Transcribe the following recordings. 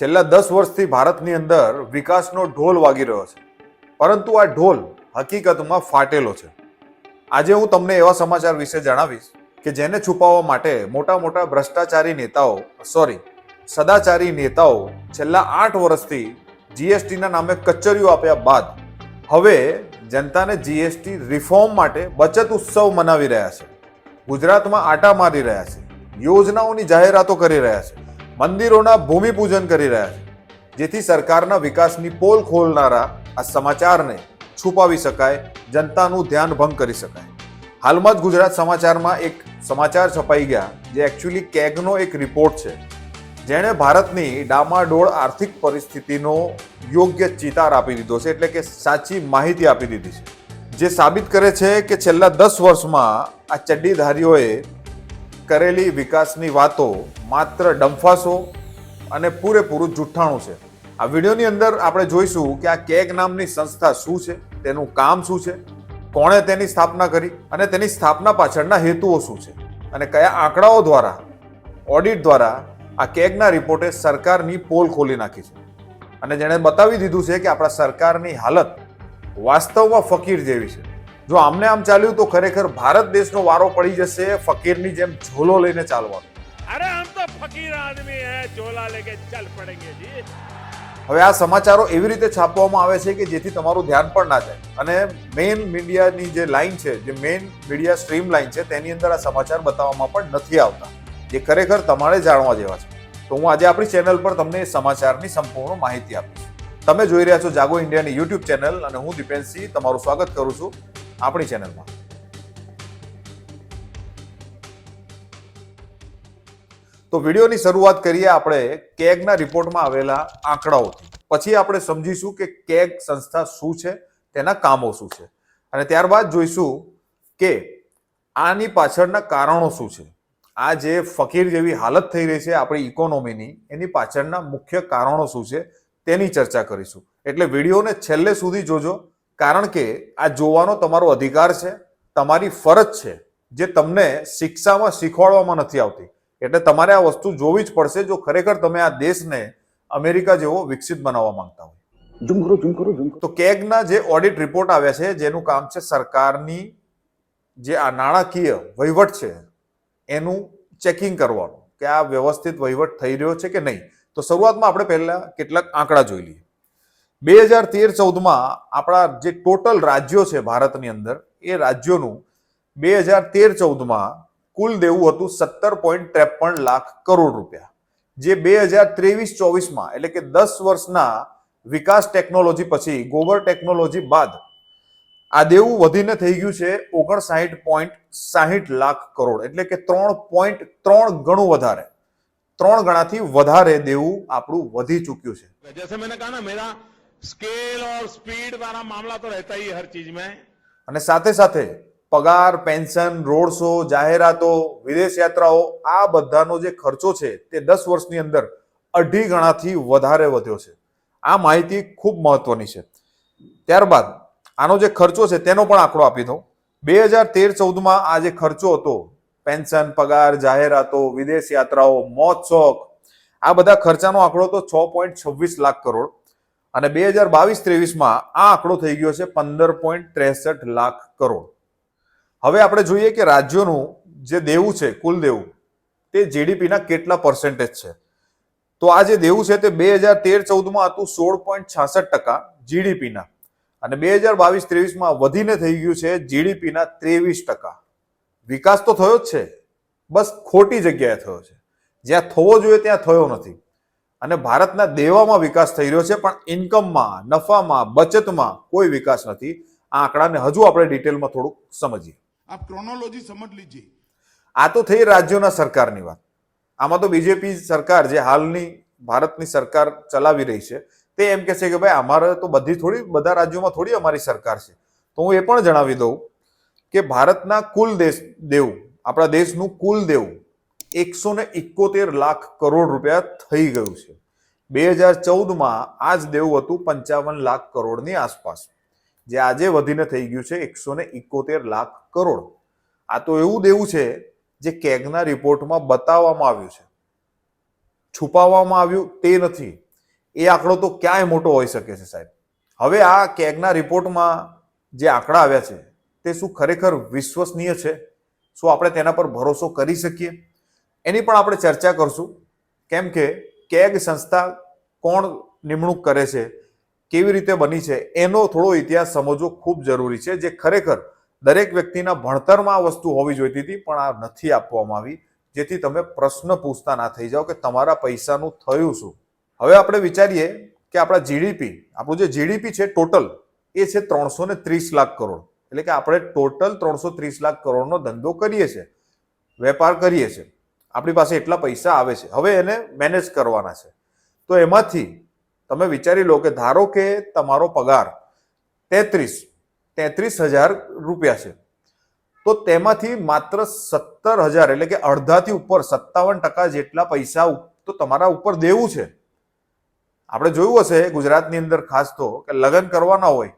છેલ્લા દસ વર્ષથી ભારતની અંદર વિકાસનો ઢોલ વાગી રહ્યો છે. પરંતુ આ ઢોલ હકીકતમાં ફાટેલો છે. આજે હું તમને એવા સમાચાર વિશે જણાવીશ કે જેને છુપાવવા માટે મોટા મોટા ભ્રષ્ટાચારી નેતાઓ સોરી સદાચારી નેતાઓ છેલ્લા આઠ વર્ષથી જીએસટીના નામે કચેરીઓ આપ્યા બાદ હવે જનતાને જીએસટી રિફોર્મ માટે બચત ઉત્સવ મનાવી રહ્યા છે. ગુજરાતમાં આટા મારી રહ્યા છે. યોજનાઓની જાહેરાતો કરી રહ્યા છે. મંદિરોના ભૂમિપૂજન કરી રહ્યા છે, જેથી સરકારના વિકાસની પોલ ખોલનારા આ સમાચારને છુપાવી શકાય, જનતાનું ધ્યાન ભંગ કરી શકાય. હાલમાં જ ગુજરાત સમાચારમાં એક સમાચાર છપાઈ ગયા, જે એકચ્યુઅલી કેગનો એક રિપોર્ટ છે. જેણે ભારતની ડામાડોળ આર્થિક પરિસ્થિતિનો યોગ્ય ચિતાર આપી દીધો છે, એટલે કે સાચી માહિતી આપી દીધી છે. જે સાબિત કરે છે કે છેલ્લા દસ વર્ષમાં આ ચડ્ડીધારીઓએ કરેલી વિકાસની વાતો માત્ર ડંફાસો અને પૂરેપૂરું જુઠ્ઠાણું છે. આ વિડીયોની અંદર આપણે જોઈશું કે આ કેગ નામની સંસ્થા શું છે, તેનું કામ શું છે, કોણે તેની સ્થાપના કરી અને તેની સ્થાપના પાછળના હેતુઓ શું છે અને કયા આંકડાઓ દ્વારા, ઓડિટ દ્વારા આ કેગના રિપોર્ટે સરકારની પોલ ખોલી નાખી છે. અને જેણે બતાવી દીધું છે કે આપણા સરકારની હાલત વાસ્તવમાં ફકીર જેવી છે. જો આમને આમ ચાલ્યું તો ખરેખર ભારત દેશનો વારો પડી જશે ફકીરની જેમ ઝોલો લઈને ચાલવાનો. અરે આમ તો ફકીર આદમી હે ઝોલા લેકે ચાલ પડેંગે જી. હવે આ સમાચારો એવી રીતે છાપવામાં આવે છે કે જેથી તમારું ધ્યાન પણ ના જાય. અને મેઇન મીડિયાની જે લાઇન છે જે મેઇન મીડિયા સ્ટ્રીમ લાઇન છે તેની અંદર આ સમાચાર બતાવવામાં પણ નથી આવતા જે ખરેખર તમારે જાણવા જેવા છે. તો હું આજે આપણી ચેનલ પર તમને સમાચારની સંપૂર્ણ માહિતી આપીશ. તમે જોઈ રહ્યા છો જાગો ઇન્ડિયાની યુટ્યુબ ચેનલ અને હું દિપેન્દ્રસિંહ તમારું સ્વાગત કરું છું. આપણી ચેનલમાં. તો વિડીયોની શરૂઆત કરીએ આપણે કેગના રિપોર્ટમાં આવેલા આંકડાઓથી. પછી આપણે સમજીશું કે કેગ સંસ્થા શું છે, તેના કામો શું છે. અને ત્યારબાદ જોઈશું કે આની પાછળના કારણો શું છે. આ જે ફકીર જેવી હાલત થઈ રહી છે આપણી ઇકોનોમીની, એની પાછળના મુખ્ય કારણો શું છે તેની ચર્ચા કરીશું. એટલે વિડીયોને છેલ્લે સુધી જોજો. કારણ કે આ જોવાનો તમારો અધિકાર છે તમારી ફરજ છે જે તમને શિક્ષામાં શીખવાડવામાં નથી આવતી. એટલે તમારે આ વસ્તુ જોવી જ પડશે જો ખરેખર તમે આ દેશને અમેરિકા જેવો વિકસિત બનાવવા માંગતા હોય. ઝૂમ કરો ઝૂમ કરો ઝૂમ તો કેગના જે ઓડિટ રિપોર્ટ આવ્યા છે જેનું કામ છે સરકારની જે આ નાણાકીય વહીવટ છે એનું ચેકિંગ કરવાનું કે આ વ્યવસ્થિત વહીવટ થઈ રહ્યો છે કે નહીં. તો શરૂઆતમાં આપણે પહેલા કેટલાક આંકડા જોઈ લઈએ. બે હજાર તેર ચૌદમાં આપણા જે ટોટલ રાજ્યો છે ભારતની અંદર, એ રાજ્યોનું બે હજાર તેર ચૌદમાં કુલ દેવું હતું સત્તર પોઈન્ટ ત્રેપન લાખ કરોડ રૂપિયા. જે બે હજાર ત્રેવીસ ચોવીસમાં, એટલે કે દસ વર્ષના વિકાસ ટેકનોલોજી પછી, ગોબર ટેકનોલોજી બાદ, આ દેવું વધીને થઈ ગયું છે ઓગણસાહીઠ પોઈન્ટ સાહીઠ લાખ કરોડ. એટલે કે ત્રણ પોઈન્ટ ત્રણ ગણું વધારે. ત્રણ ગણાથી વધારે દેવું આપણું વધી ચૂક્યું છે. જૈસે મેં કહા મેરા સ્કેલ ઓર સ્પીડ વાળા મામલા તો રહેતા ही હર ચીજ મેં અને સાથે સાથે પગાર પેન્શન રોડ શો જાહેરાતો, વિદેશ યાત્રાઓ, આ બધાનો જે ખર્ચો છે તે દસ વર્ષની અંદર અઢી ગણાથી વધારે વધ્યો છે. આ માહિતી ખૂબ મહત્વની છે. ત્યારબાદ આનો જે ખર્ચો છે તેનો પણ આંકડો આપી દઉં. બે હજાર તેર ચૌદમાં આ જે ખર્ચો હતો પેન્શન પગાર, જાહેરાતો, વિદેશ યાત્રાઓ, મોત શોખ આ બધા ખર્ચાનો આંકડો તો છ પોઈન્ટ છવ્વીસ લાખ કરોડ. અને બે હજાર બાવીસ ત્રેવીસમાં આ આંકડો થઈ ગયો છે પંદર પોઈન્ટ ત્રેસઠ લાખ કરોડ. હવે આપણે જોઈએ કે રાજ્યોનું જે દેવું છે, કુલ દેવું, તે જીડીપીના કેટલા પર્સન્ટેજ છે? તો આ જે દેવું છે તે બે હજાર તેર ચૌદમાં હતું સોળ પોઈન્ટ છાસઠ ટકા જીડીપીના અને બે હજાર બાવીસ ત્રેવીસમાં વધીને થઈ ગયું છે જીડીપીના ત્રેવીસ ટકા. વિકાસ તો થયો જ છે. બસ ખોટી જગ્યાએ થયો છે. જ્યાં થવો જોઈએ ત્યાં થયો નથી. અને ભારતના દેવામાં વિકાસ થઈ રહ્યો છે પણ ઇન્કમમાં નફામાં બચતમાં કોઈ વિકાસ નથી. આ આંકડાને હજુ આપણે ડિટેલમાં થોડુંક સમજીએ. આપ ક્રોનોલોજી સમજ લીજીએ. આ તો થઈ રાજ્યોના સરકારની વાત. આમાં તો બીજેપી સરકાર જે હાલની ભારતની સરકાર ચલાવી રહી છે તે એમ કહે છે કે ભાઈ અમારે તો બધી થોડી બધા રાજ્યોમાં થોડી અમારી સરકાર છે. તો હું એ પણ જણાવી દઉં કે ભારતના કુલ દેશ દેવું આપણા દેશનું કુલ દેવું એકસો ને એકોતેર લાખ કરોડ રૂપિયા થઈ ગયું છે. બે હજાર ચૌદમાં આ જ દેવું હતું પંચાવન લાખ કરોડની આસપાસ. જે આજે વધીને થઈ ગયું છે એકસો ને એકોતેર લાખ કરોડ. આ તો એવું દેવું છે જે કેગના રિપોર્ટમાં બતાવવામાં આવ્યું છે. છુપાવવામાં આવ્યું તે નથી. એ આંકડો તો ક્યાંય મોટો હોઈ શકે છે સાહેબ. હવે આ કેગના રિપોર્ટમાં જે આંકડા આવ્યા છે તે શું ખરેખર વિશ્વસનીય છે? શું આપણે તેના પર ભરોસો કરી શકીએ? એની પણ આપણે ચર્ચા કરશું કેમ કે કેગ સંસ્થા કોણ નિમણૂક કરે છે, કેવી રીતે બની છે, એનો થોડો ઇતિહાસ સમજવો ખૂબ જરૂરી છે, જે ખરેખર દરેક વ્યક્તિના ભણતરમાં આ વસ્તુ હોવી જોઈતી હતી, પણ આ નથી આપવામાં આવી. જેથી તમે પ્રશ્ન પૂછતા ના થઈ જાઓ કે તમારા પૈસાનું થયું શું. હવે આપણે વિચારીએ કે આપણા જીડીપી આપણું જે જીડીપી છે ટોટલ, એ છે ત્રણસો ને ત્રીસ લાખ કરોડ. એટલે કે આપણે ટોટલ ત્રણસો ત્રીસ લાખ કરોડનો ધંધો કરીએ છીએ, વેપાર કરીએ છીએ. આપણી પાસે એટલા પૈસા આવે છે. હવે એને મેનેજ કરવાના છે. તો એમાંથી તમે વિચારી લો કે ધારો કે તમારો પગાર તેત્રીસ તેત્રીસ હજાર રૂપિયા છે. તો તેમાંથી માત્ર સત્તર હજાર, એટલે કે અડધાથી ઉપર, સત્તાવન ટકા જેટલા પૈસા તો તમારા ઉપર દેવું છે. આપણે જોયું હશે ગુજરાતની અંદર ખાસ તો કે લગ્ન કરવાના હોય,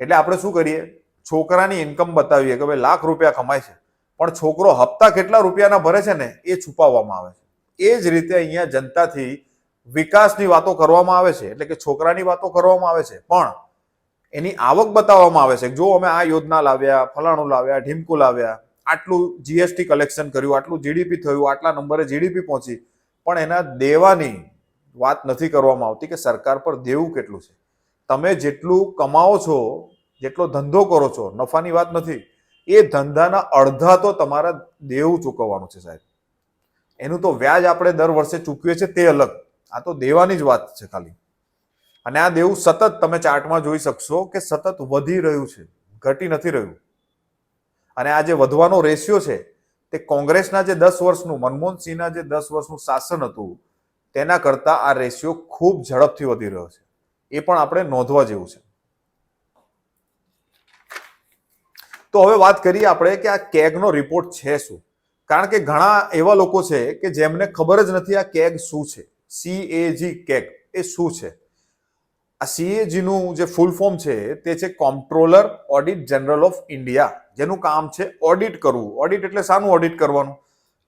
એટલે આપણે શું કરીએ? છોકરાની ઇન્કમ બતાવીએ કે ભાઈ લાખ રૂપિયા કમાય છે. પણ છોકરો હપ્તા કેટલા રૂપિયાના ભરે છે ને એ છુપાવવામાં આવે છે. એ જ રીતે અહીંયા જનતાથી વિકાસની વાતો કરવામાં આવે છે, એટલે કે છોકરાની વાતો કરવામાં આવે છે. પણ એની આવક બતાવવામાં આવે છે જો અમે આ યોજના લાવ્યા, ફલાણું લાવ્યા, ઢીમકું લાવ્યા, આટલું જીએસટી કલેક્શન કર્યું, આટલું જીડીપી થયું, આટલા નંબરે જીડીપી પહોંચી, પણ એના દેવાની વાત નથી કરવામાં આવતી કે સરકાર પર દેવું કેટલું છે. તમે જેટલું કમાઓ છો, જેટલો ધંધો કરો છો, નફાની વાત નથી. એ ધંધાના અડધા તો તમારા દેવું ચૂકવવાનું છે સાહેબ. એનું તો વ્યાજ આપણે દર વર્ષે ચૂકવીએ છીએ તે અલગ. આ તો દેવાની જ વાત છે ખાલી. અને આ દેવું સતત તમે ચાર્ટમાં જોઈ શકશો કે સતત વધી રહ્યું છે. ઘટી નથી રહ્યું. અને આ જે વધવાનો રેશિયો છે તે કોંગ્રેસના જે દસ વર્ષનું મનમોહન સિંહના જે દસ વર્ષનું શાસન હતું, તેના કરતા આ રેશિયો ખૂબ ઝડપથી વધી રહ્યો છે. એ પણ આપણે નોંધવા જેવું છે. તો હવે વાત કરીએ આપણે કે આ કેગનો રિપોર્ટ છે શું? કારણ કે ઘણા એવા લોકો છે કે જેમને ખબર જ નથી આ કેગ શું છે. સીએજી કેગ એ શું છે? આ સીએજીનું જે ફૂલ ફોર્મ છે તે છે comptroller audit general of India જેનું કામ છે ઓડિટ કરવું. ઓડિટ એટલે શાનું ઓડિટ કરવાનું?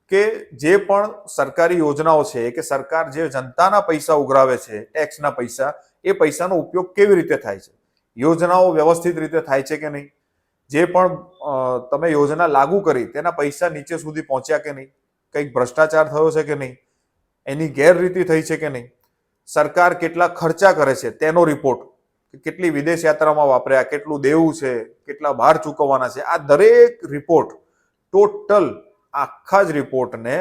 કે જે પણ સરકારી યોજનાઓ છે કે સરકાર જે જનતાના પૈસા ઉઘરાવે છે ટેક્સના પૈસા, એ પૈસાનો ઉપયોગ કેવી રીતે થાય છે? યોજનાઓ વ્યવસ્થિત રીતે થાય છે કે નહીં? જે પણ તમે યોજના લાગુ કરી, તેના પૈસા નીચે સુધી પહોંચ્યા કે નહીં? કંઈક ભ્રષ્ટાચાર થયો છે કે નહીં? એની ગેરરીતિ થઈ છે કે નહીં? સરકાર કેટલા ખર્ચા કરે છે? તેનો રિપોર્ટ કેટલી વિદેશ યાત્રામાં વાપર્યા, કેટલું દેવું છે, કેટલા બહાર ચૂકવવાના છે? આ દરેક રિપોર્ટ ટોટલ આખા જ રિપોર્ટને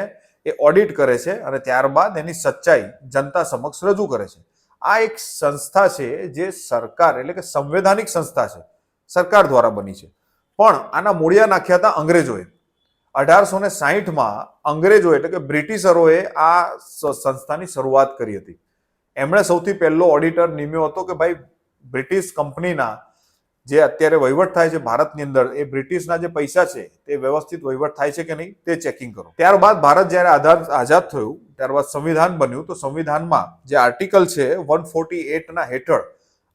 એ ઓડિટ કરે છે અને ત્યારબાદ એની સચ્ચાઈ જનતા સમક્ષ રજૂ કરે છે. આ એક સંસ્થા છે જે સરકાર, એટલે કે સંવૈધાનિક સંસ્થા છે, સરકાર દ્વારા બની છે. પણ આના મૂળિયા નાખ્યા હતા અંગ્રેજોએ. અઢારસો ને સાહીઠમાં અંગ્રેજો એટલે કે બ્રિટિશરોએ આ સંસ્થાની શરૂઆત કરી હતી. એમણે સૌથી પહેલો ઓડિટર નિમ્યો હતો કે ભાઈ બ્રિટિશ કંપનીના જે અત્યારે વહીવટ થાય છે ભારતની અંદર, એ બ્રિટિશના જે પૈસા છે, તે વ્યવસ્થિત વહીવટ થાય છે કે નહીં, તે ચેકિંગ કરો. ત્યારબાદ ભારત જ્યારે આઝાદ આઝાદ થયું, ત્યારબાદ સંવિધાન બન્યું, તો સંવિધાનમાં જે આર્ટિકલ છે વન ફોર્ટી એટના હેઠળ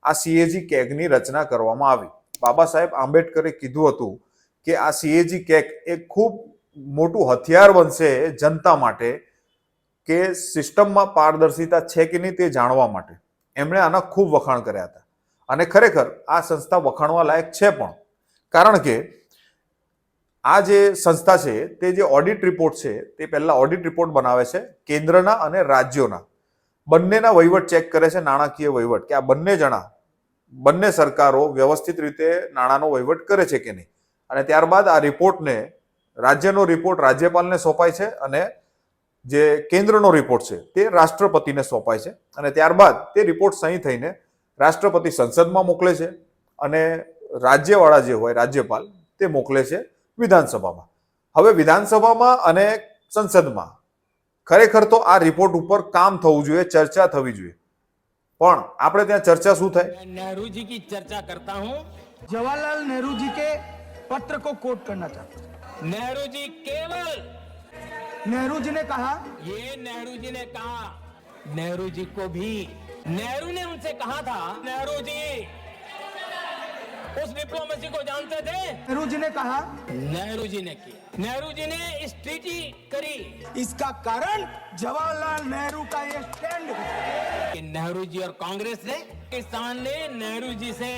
આ સીએજી કેગની રચના કરવામાં આવી. બાબા સાહેબ આંબેડકરે કીધું હતું કે આ સીએજી કેક એ ખૂબ મોટું હથિયાર બનશે જનતા માટે કે સિસ્ટમમાં પારદર્શિતા છે કે નહીં તે જાણવા માટે. એમણે આના ખૂબ વખાણ કર્યા હતા. અને ખરેખર આ સંસ્થા વખાણવા લાયક છે પણ. કારણ કે આ જે સંસ્થા છે, તે જે ઓડિટ રિપોર્ટ છે, તે પહેલાં ઓડિટ રિપોર્ટ બનાવે છે કેન્દ્રના અને રાજ્યોના. બંનેના વહીવટ ચેક કરે છે, નાણાકીય વહીવટ. કે આ બંને જણા બંને સરકારો વ્યવસ્થિત રીતે નાણાંનો વહીવટ કરે છે કે નહીં? અને ત્યારબાદ આ રિપોર્ટને, રાજ્યનો રિપોર્ટ રાજ્યપાલને સોંપાય છે અને જે કેન્દ્રનો રિપોર્ટ છે તે રાષ્ટ્રપતિને સોંપાય છે. અને ત્યારબાદ તે રિપોર્ટ સહી થઈને રાષ્ટ્રપતિ સંસદમાં મોકલે છે અને રાજ્યવાળા જે હોય, રાજ્યપાલ, તે મોકલે છે વિધાનસભામાં. હવે વિધાનસભામાં અને સંસદમાં ખરેખર તો આ રિપોર્ટ ઉપર કામ થવું જોઈએ, ચર્ચા થવી જોઈએ. પણ આપણે ત્યાં ચર્ચા શું થાય मैं नेहरू जी की चर्चा करता हूं जवाहरलाल नेहरू जी के पत्र को कोट करना चाहता हूं नेहरू जी केवल नेहरू जी ने कहा ये नेहरू जी ने कहा नेहरू जी को भी नेहरू ने उनसे कहा था नेहरू जी उस डिप्लोमेसी को जानते थे नेहरू जी ने कहा नेहरू जी ने किया नेहरू जी ने इस ट्रीटी करी। इसका कारण जवाहरलाल नेहरू का ये स्टैंड नेहरू जी और कांग्रेस ने किसान ने नेहरू जी से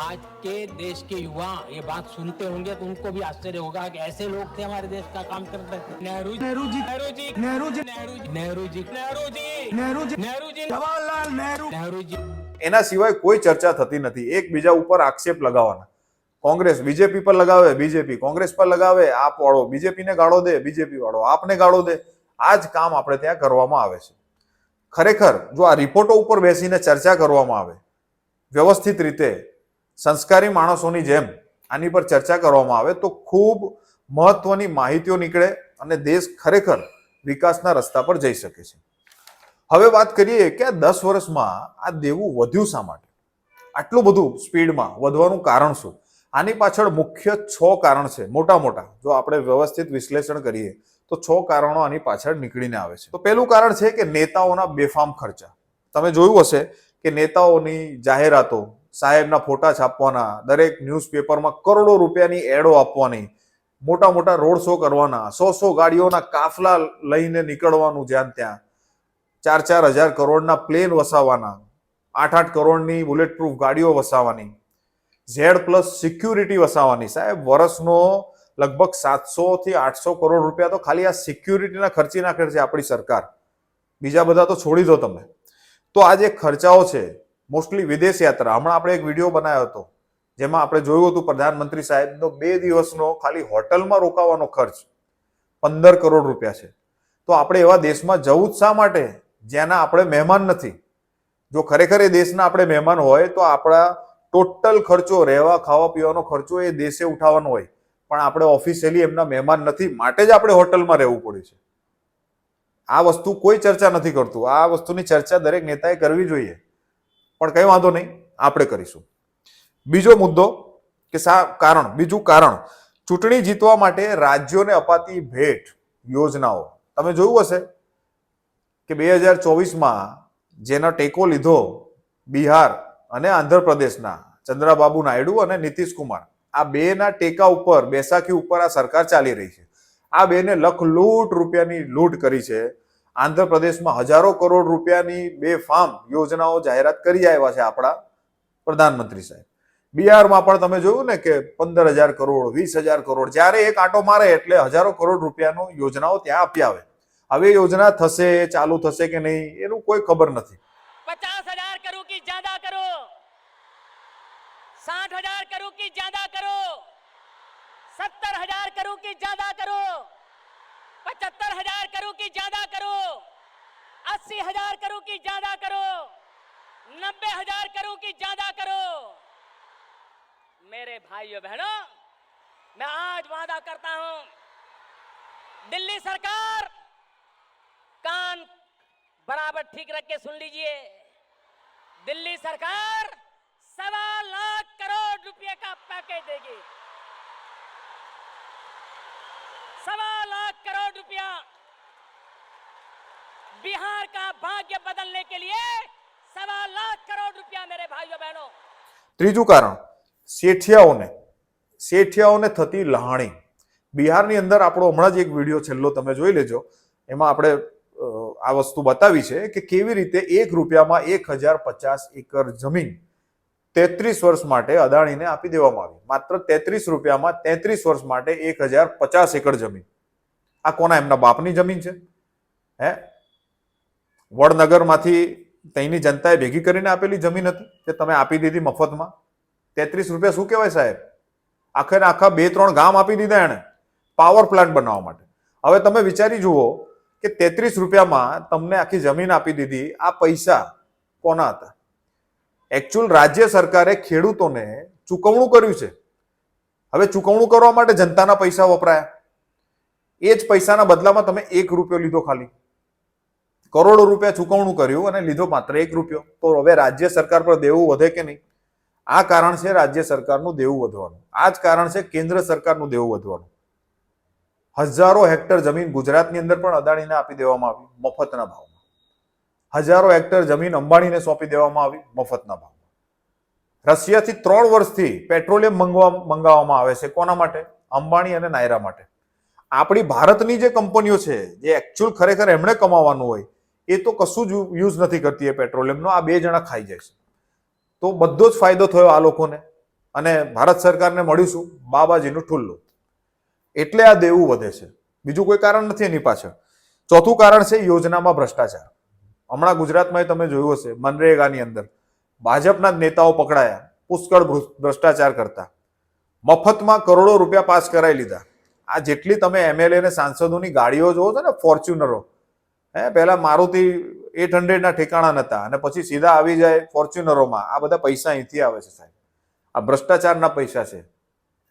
आज के देश के युवा ये बात सुनते होंगे तो उनको भी आश्चर्य होगा कि ऐसे लोग थे हमारे देश का काम करते थे। नेहरू नेहरू जी नेहरू जी नेहरू जी नेहरू जी नेहरू जी नेहरू जी नेहरू जी जवाहरलाल नेहरू। नेहरू जी। એના સિવાય કોઈ ચર્ચા થતી નથી. એકબીજા ઉપર આક્ષેપ લગાવવાના. કોંગ્રેસ, બીજેપી પર લગાવે, બીજેપી. કોંગ્રેસ પર લગાવે આપ વાળો બીજેપીને ગાળો દે, બીજેપી વાળો. આપને ગાળો દે. આ જ કામ આપણે ત્યાં કરવામાં આવે છે. ખરેખર, જો આ રિપોર્ટો ઉપર બેસીને ચર્ચા કરવામાં આવે, વ્યવસ્થિત રીતે, સંસ્કારી માણસોની જેમ આની પર ચર્ચા કરવામાં આવે, તો ખૂબ મહત્વની માહિતીઓ નીકળે અને દેશ ખરેખર વિકાસના રસ્તા પર જઈ શકે છે. હવે વાત કરીએ કે આ દસ વર્ષમાં આ દેવું વધ્યું શા માટે? આટલું બધું સ્પીડમાં વધવાનું કારણ શું? આની પાછળ મુખ્ય છ કારણ છે, મોટા મોટા. જો આપણે વ્યવસ્થિત વિશ્લેષણ કરીએ, તો છ કારણો આની પાછળ નીકળીને આવે છે. તો પહેલું કારણ છે કે નેતાઓના બેફામ ખર્ચા. તમે જોયું હશે કે નેતાઓની જાહેરાતો, સાહેબના ફોટા છાપવાના, દરેક ન્યૂઝપેપરમાં કરોડો રૂપિયાની એડો આપવાની, મોટા મોટા રોડ શો કરવાના, સો સો ગાડીઓના કાફલા લઈને નીકળવાનું જ્યાં ત્યાં, ચાર ચાર હજાર કરોડના પ્લેન વસાવવાના આઠ આઠ કરોડની બુલેટ પ્રૂફ ગાડીઓ વસાવવાની ઝેડ પ્લસ સિક્યુરિટી વસાવવાની સાહેબ વર્ષનો લગભગ સાતસો થી આઠસો કરોડ રૂપિયા તો ખાલી આ સિક્યુરિટીના ખર્ચી નાખે છે આપણી સરકાર. બીજા બધા તો છોડી દો તમે. તો આ જે ખર્ચાઓ છે, મોસ્ટલી વિદેશ યાત્રા, હમણાં આપણે એક વીડિયો બનાવ્યો હતો, જેમાં આપણે જોયું હતું પ્રધાનમંત્રી સાહેબનો બે દિવસનો ખાલી હોટલમાં રોકાવાનો ખર્ચ પંદર કરોડ રૂપિયા છે. તો આપણે એવા દેશમાં જવું જ શા માટે? જ્યાંના આપણે મહેમાન નથી. જો ખરેખર એ દેશના આપણે મહેમાન હોય તો આપણા ટોટલ ખર્ચો, રહેવા, ખાવા, પીવાનો ખર્ચો એ દેશે ઉઠાવવાનો હોય. પણ આપણે ઓફિશિયલી એમના મહેમાન નથી, માટે જ આપણે હોટલમાં રહેવું પડે છે. આ વસ્તુ કોઈ ચર્ચા નથી કરતું. આ વસ્તુની ચર્ચા દરેક નેતાએ કરવી જોઈએ. પણ કંઈ વાંધો નહીં, આપણે કરીશું. બીજો મુદ્દો કે સા, કારણ, બીજું કારણ. ચૂંટણી જીતવા માટે રાજ્યોને અપાતી ભેટ, યોજનાઓ. તમે જોયું હશે કે બે હજાર ચોવીસમાં જેનો ટેકો લીધો બિહાર અને આંધ્રપ્રદેશના ચંદ્રાબાબુ નાયડુ અને નીતિશ કુમાર આ બેના ટેકા ઉપર, બેસાખી ઉપર આ સરકાર ચાલી રહી છે. આ બેને લખલૂટ રૂપિયાની લૂંટ કરી છે. આંધ્રપ્રદેશમાં હજારો કરોડ રૂપિયાની બે ફાર્મ યોજનાઓ જાહેરાત કરી આવ્યા છે આપણા પ્રધાનમંત્રી સાહેબ. બિહારમાં પણ તમે જોયું ને કે પંદર હજાર કરોડ, વીસ હજાર કરોડ, જ્યારે એક આંટો મારે એટલે હજારો કરોડ રૂપિયાનો યોજનાઓ ત્યાં આપી આવે. હવે યોજના થશે, ચાલુ થશે કે નહીં, એનું કોઈ ખબર નથી. પચાસ साठ हज़ार करो कि ज़्यादा करो। सत्तर हज़ार करो कि ज़्यादा करो। पचहत्तर हज़ार करो कि ज़्यादा करो। अस्सी हज़ार करो कि ज़्यादा करो। नब्बे हज़ार करो कि ज़्यादा करो। मेरे भाइयों बहनों, मैं आज वादा करता हूँ, दिल्ली सरकार कान बराबर ठीक रख के सुन लीजिए। दिल्ली सरकार सवा लाख करोड़ रुपए का पैकेज देगी सवा लाख करोड़ रुपया बिहार का भाग्य बदलने के लिए सवा लाख करोड़ रुपया मेरे भाइयों बहनों ત્રીજું કારણ શેઠિયાઓને શેઠિયાઓને થતી લહાણી બિહારની અંદર આપણો હમણાં જ એક વિડીયો છેલ્લો તમે જોઈ લેજો એમાં આપણે અ, આ વસ્તુ બતાવી છે કે કેવી રીતે એક રૂપિયામાં એક હજાર પચાસ એકર જમીન તેત્રીસ વર્ષ માટે અદાણીને આપી દેવામાં આવી. માત્ર તેત્રીસ રૂપિયામાં તેત્રીસ વર્ષ માટે એક હજાર પચાસ એકર જમીન. આ કોના? એમના બાપની જમીન છે. હે? વડનગરમાંથી ત્યાંની જનતાએ ભેગી કરીને આપેલી જમીન હતી કે તમે આપી દીધી મફતમાં. તેત્રીસ રૂપિયા શું કહેવાય સાહેબ? આખે આખા બે ત્રણ ગામ આપી દીધા એણે પાવર પ્લાન્ટ બનાવવા માટે. હવે તમે વિચારી જુઓ કે તેત્રીસ રૂપિયામાં તમને આખી જમીન આપી દીધી. આ પૈસા કોના હતા? એકચ્યુઅલ રાજ્ય સરકારે ખેડૂતોને ચૂકવણું કર્યું છે. હવે ચૂકવણું કરવા માટે જનતાના પૈસા વપરાયા. એ જ પૈસાના બદલામાં તમે એક રૂપિયો લીધો ખાલી. કરોડો રૂપિયા ચૂકવણું કર્યું અને લીધો માત્ર એક રૂપિયો. તો હવે રાજ્ય સરકાર પર દેવું વધે કે નહીં? આ કારણ છે રાજ્ય સરકારનું દેવું વધવાનું. આ જ કારણ છે કેન્દ્ર સરકારનું દેવું વધવાનું. હજારો હેક્ટર જમીન ગુજરાતની અંદર પણ અદાણીને આપી દેવામાં આવી. મફતના ભાવમાં. હજારો હેક્ટર જમીન અંબાણીને સોંપી દેવામાં આવી મફતના ભાવમાં. રશિયાથી ત્રણ વર્ષથી પેટ્રોલિયમ મંગવા મંગાવવામાં આવે છે. કોના માટે? અંબાણી અને નાયરા માટે. આપણી ભારતની જે કંપનીઓ છે, જે એકચ્યુઅલ ખરેખર એમણે કમાવાનું હોય, એ તો કશું જ યુઝ નથી કરતી એ પેટ્રોલિયમનો. આ બે જણા ખાઈ જાય છે. તો બધો જ ફાયદો થયો આ લોકોને. અને ભારત સરકારને મળ્યું બાબાજીનું ઠુલ્લું. એટલે આ દેવું વધે છે. બીજું કોઈ કારણ નથી એની પાછળ. ચોથું કારણ છે યોજનામાં ભ્રષ્ટાચાર. હમણાં ગુજરાતમાં તમે જોયું હશે, મનરેગાની અંદર ભાજપના જ નેતાઓ પકડાયા, પુષ્કળ ભ્રષ્ટાચાર કરતા. મફતમાં કરોડો રૂપિયા પાસ કરાવી લીધા. આ જેટલી તમે એમએલએ ને સાંસદોની ગાડીઓ જોવો છો ને, ફોર્ચ્યુનરો, હે, પહેલા મારુતિ એટ હંડ્રેડના ઠેકાણા નતા અને પછી સીધા આવી જાય ફોર્ચ્યુનરોમાં. આ બધા પૈસા અહીંથી આવે છે સાહેબ. આ ભ્રષ્ટાચારના પૈસા છે.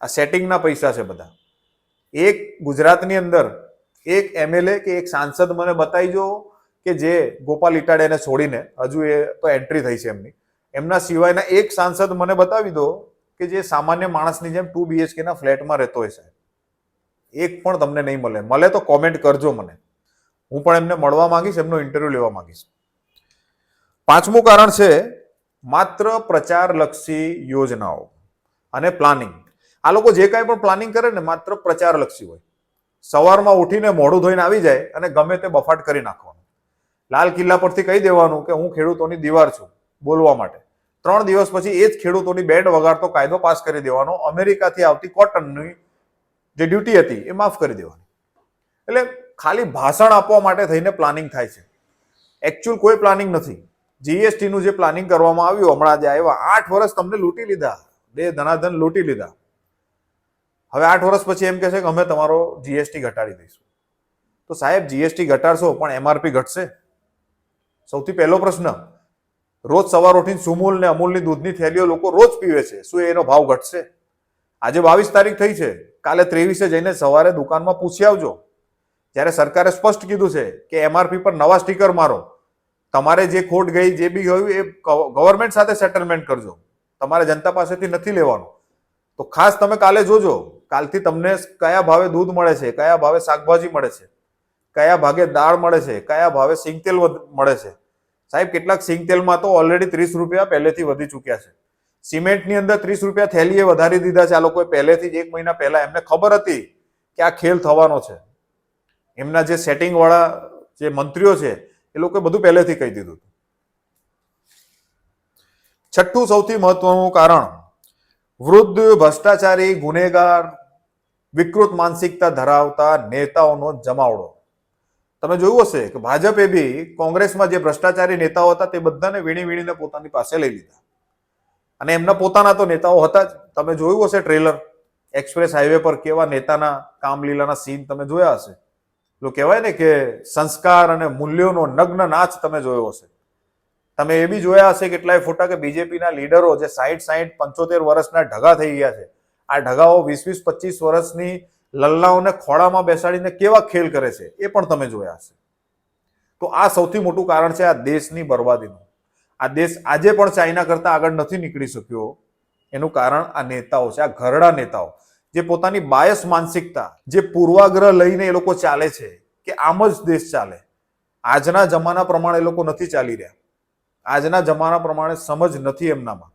આ સેટિંગના પૈસા છે બધા. એક ગુજરાતની અંદર એક એમએલએ કે એક સાંસદ મને બતાવી જો કે જે ગોપાલ ઇટાડેને છોડીને હજુ એ તો એન્ટ્રી થઈ છે એમની. એમના સિવાયના એક સાંસદ મને બતાવી દો કે જે સામાન્ય માણસની જેમ ટુ બીએચકેના ફ્લેટમાં રહેતો હોય સાહેબ. એક પણ તમને નહીં મળે. મળે તો કોમેન્ટ કરજો મને. હું પણ એમને મળવા માંગીશ, એમનો ઇન્ટરવ્યુ લેવા માંગીશ. પાંચમું કારણ છે માત્ર પ્રચારલક્ષી યોજનાઓ અને પ્લાનિંગ આ લોકો જે કાંઈ પણ પ્લાનિંગ કરે ને માત્ર પ્રચારલક્ષી હોય. સવારમાં ઉઠીને મોઢું ધોઈને આવી જાય અને ગમે તે બફાટ કરી નાખવાનું. લાલ કિલ્લા પરથી કહી દેવાનું કે હું ખેડૂતોની દીવાર છું બોલવા માટે. ત્રણ દિવસ પછી એ જ ખેડૂતોની બેન્ડ વગાડતો કાયદો પાસ કરી દેવાનો. અમેરિકાથી આવતી કોટનની જે ડ્યુટી હતી એ માફ કરી દેવાની. એટલે ખાલી ભાષણ આપવા માટે થઈને પ્લાનિંગ થાય છે. એકચ્યુઅલ કોઈ પ્લાનિંગ નથી. જીએસટીનું જે પ્લાનિંગ કરવામાં આવ્યું, હમણાં જે આવ્યા, આઠ વર્ષ તમને લૂંટી લીધા. બે ધનાધન લૂંટી લીધા. હવે આઠ વર્ષ પછી એમ કહે છે કે અમે તમારો જીએસટી ઘટાડી દઈશું. તો સાહેબ જીએસટી ઘટાડશો, પણ એમઆરપી ઘટશે? સૌથી પહેલો પ્રશ્ન, રોજ સવાર ઉઠીને સુમૂલ ને અમૂલની દૂધની થેલીઓ લોકો રોજ પીવે છે, શું એનો ભાવ ઘટશે? આજે બાવીસ તારીખ થઈ છે, કાલે ત્રેવીસે જઈને સવારે દુકાનમાં પૂછી આવજો. જ્યારે સરકારે સ્પષ્ટ કીધું છે કે એમઆરપી પર નવા સ્ટીકર મારો, તમારે જે ખોટ ગઈ જે બી ગયું એ ગવર્મેન્ટ સાથે સેટલમેન્ટ કરજો. તમારે જનતા પાસેથી નથી લેવાનું. તો ખાસ તમે કાલે જોજો, કાલથી તમને કયા ભાવે દૂધ મળે છે, કયા ભાવે શાકભાજી મળે છે, કયા ભાગે દાળ મળે છે, કયા ભાવે સિંગતેલ મળે છે. સાહેબ, કેટલાક સિંગ તેલમાં તો ઓલરેડી ત્રીસ રૂપિયા પહેલેથી વધી ચૂક્યા છે. સિમેન્ટની અંદર ત્રીસ રૂપિયા થેલીએ વધારી દીધા છે. આ લોકોએ પહેલેથી જ એક મહિના પહેલા એમને ખબર હતી કે આ ખેલ થવાનો છે. એમના જે સેટિંગ વાળા જે મંત્રીઓ છે, એ લોકોએ બધું પહેલેથી કહી દીધું છઠ્ઠું સૌથી મહત્વનું કારણ, વૃદ્ધ, ભ્રષ્ટાચારી, ગુનેગાર, વિકૃત માનસિકતા ધરાવતા નેતાઓનો જમાવડો. તમે જોયું હશે કે ભાજપે બી કોંગ્રેસમાં જે ભ્રષ્ટાચારી નેતાઓ હતા તે બધાને વીણી વીણીને પોતાની પાસે લઈ લીધા. અને એમના પોતાના તો નેતાઓ હતા જ. તમે જોયું હશે ટ્રેલર, એક્સપ્રેસ હાઈવે પર કેવા નેતાના કામલીલાના સીન તમે જોયા હશે. જો કહેવાય ને કે સંસ્કાર અને મૂલ્યોનો નગ્ન નાચ તમે જોયો હશે. તમે એ બી જોયા હશે કેટલાય ફોટા કે બીજેપીના લીડરો જે સાહીઠ સાહીઠ પંચોતેર વર્ષના ઢગા થઈ ગયા છે. આ ઢગાઓ વીસ વીસ પચીસ વર્ષની લલ્લાઓને ખોળામાં બેસાડીને કેવા ખેલ કરે છે એ પણ તમે જોયા હશે. તો આ સૌથી મોટું કારણ છે આ દેશની બરબાદીનું. આ દેશ આજે પણ ચાઇના કરતા આગળ નથી નીકળી શક્યો. એનું કારણ આ નેતાઓ છે, આ ઘરડા નેતાઓ. જે પોતાની બાયસ માનસિકતા, જે પૂર્વાગ્રહ લઈને એ લોકો ચાલે છે, કે આમ જ દેશ ચાલે. આજના જમાના પ્રમાણે એ લોકો નથી ચાલી રહ્યા. આજના જમાના પ્રમાણે સમજ નથી એમનામાં.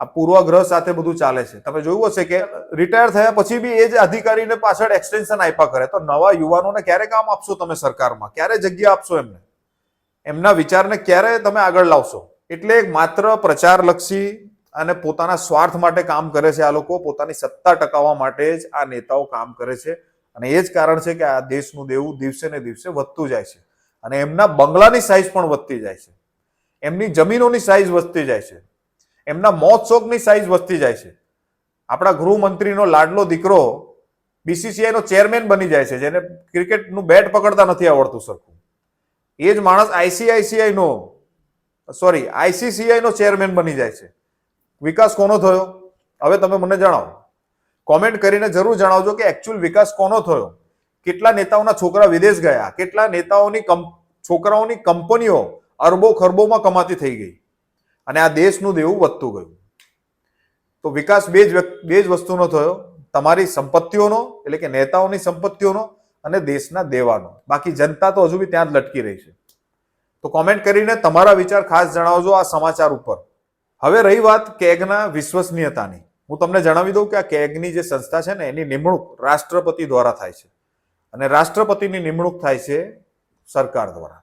આ પૂર્વગ્રહ સાથે બધું ચાલે છે. તમે જોયું હશે કે રિટાયર થયા પછી બી એ જ અધિકારીને પાછળ એક્સટેન્શન આપ્યા કરે. તો નવા યુવાનોને ક્યારે કામ આપશો તમે સરકારમાં? ક્યારે જગ્યા આપશો એમને? એમના વિચારને ક્યારે તમે આગળ લાવશો? એટલે માત્ર પ્રચારલક્ષી અને પોતાના સ્વાર્થ માટે કામ કરે છે આ લોકો. પોતાની સત્તા ટકાવવા માટે જ આ નેતાઓ કામ કરે છે. અને એ જ કારણ છે કે આ દેશનું દેવું દિવસે ને દિવસે વધતું જાય છે. અને એમના બંગલાની સાઇઝ પણ વધતી જાય છે. એમની જમીનોની સાઇઝ વધતી જાય છે. એમના મોત શોકની સાઇઝ વધતી જાય છે. આપણા ગૃહમંત્રીનો લાડલો દીકરો બીસીસીઆઈનો ચેરમેન બની જાય છે, જેને ક્રિકેટનું બેટ પકડતા નથી આવડતું સરખું. એ જ માણસ આઈસીઆઈસીઆઈનો સોરી આઈસીસીઆઈનો ચેરમેન બની જાય છે. વિકાસ કોનો થયો? હવે તમે મને જણાવો. કોમેન્ટ કરીને જરૂર જણાવજો કે એકચ્યુઅલ વિકાસ કોનો થયો? કેટલા નેતાઓના છોકરા વિદેશ ગયા? કેટલા નેતાઓની છોકરાઓની કંપનીઓ અરબો ખરબોમાં કમાતી થઈ ગઈ? અને આ દેશનું દેવું વધતું ગયું. તો વિકાસ બે જ બે જ વસ્તુનો થયો. તમારી સંપત્તિઓનો, એટલે કે નેતાઓની સંપત્તિઓનો અને દેશના દેવાનો. બાકી જનતા તો હજુ બી ત્યાં જ લટકી રહી છે. તો કોમેન્ટ કરીને તમારા વિચાર ખાસ જણાવજો આ સમાચાર ઉપર. હવે રહી વાત કેગના વિશ્વસનીયતાની. હું તમને જણાવી દઉં કે આ કેગની જે સંસ્થા છે ને, એની નિમણૂક રાષ્ટ્રપતિ દ્વારા થાય છે. અને રાષ્ટ્રપતિની નિમણૂક થાય છે સરકાર દ્વારા.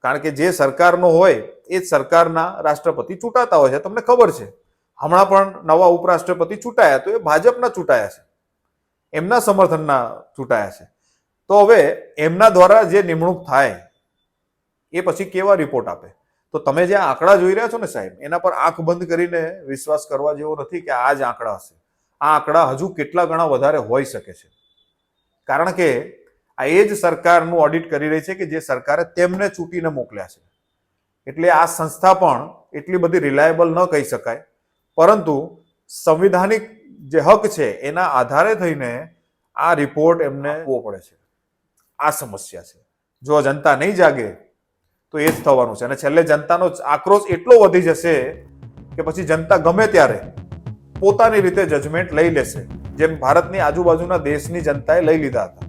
કારણ કે જે સરકારનો હોય એ સરકારના રાષ્ટ્રપતિ ચૂંટાતા હોય છે. તમને ખબર છે. હમણાં પણ નવા ઉપરાષ્ટ્રપતિ ચૂંટાયા તો એ ભાજપના ચૂંટાયા છે. એમના સમર્થનના ચૂંટાયા છે. તો હવે એમના દ્વારા જે નિમણૂક થાય, એ પછી કેવા રિપોર્ટ આપે? તો તમે જે આંકડા જોઈ રહ્યા છો ને સાહેબ, એના પર આંખ બંધ કરીને વિશ્વાસ કરવા જેવો નથી કે આ જ આંકડા હશે. આ આંકડા હજુ કેટલા ગણા વધારે હોઈ શકે છે. કારણ કે આ એ જ સરકારનું ઓડિટ કરી રહી છે કે જે સરકારે તેમને ચૂંટીને મોકલ્યા છે. એટલે આ સંસ્થા પણ એટલી બધી રિલાયબલ ન કહી શકાય. પરંતુ સંવિધાનિક જે હક છે એના આધારે થઈને આ રિપોર્ટ એમને આપવો પડે છે. આ સમસ્યા છે. જો જનતા નહીં જાગે, તો એ જ થવાનું છે. અને છેલ્લે જનતાનો આક્રોશ એટલો વધી જશે કે પછી જનતા ગમે ત્યારે પોતાની રીતે જજમેન્ટ લઈ લેશે, જેમ ભારતની આજુબાજુના દેશની જનતાએ લઈ લીધા હતા.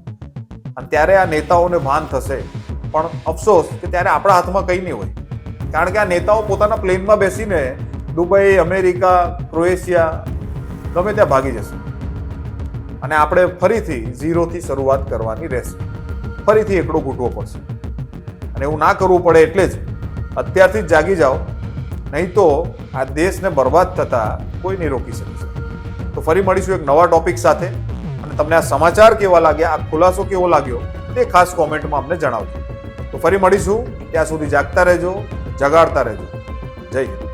અને ત્યારે આ નેતાઓને ભાન થશે. પણ અફસોસ કે ત્યારે આપણા હાથમાં કંઈ નહીં હોય. કારણ કે આ નેતાઓ પોતાના પ્લેનમાં બેસીને દુબઈ, અમેરિકા, ક્રોએશિયા ગમે ત્યાં ભાગી જશે. અને આપણે ફરીથી ઝીરોથી શરૂઆત કરવાની રહેશે. ફરીથી એકડો ઘૂંટવો પડશે. અને એવું ના કરવું પડે એટલે જ અત્યારથી જ જાગી જાઓ. નહીં તો આ દેશને બરબાદ થતા કોઈ નહીં રોકી શકશે તો ફરી મળીશું એક નવા ટોપિક સાથે. અને તમને આ સમાચાર કેવા લાગ્યા, આ ખુલાસો કેવો લાગ્યો, તે ખાસ કોમેન્ટમાં અમને જણાવજો. તો ફરી મળીશું. ત્યાં સુધી જાગતા રહેજો. જગાડતા રહેજો. જય હિન્દ.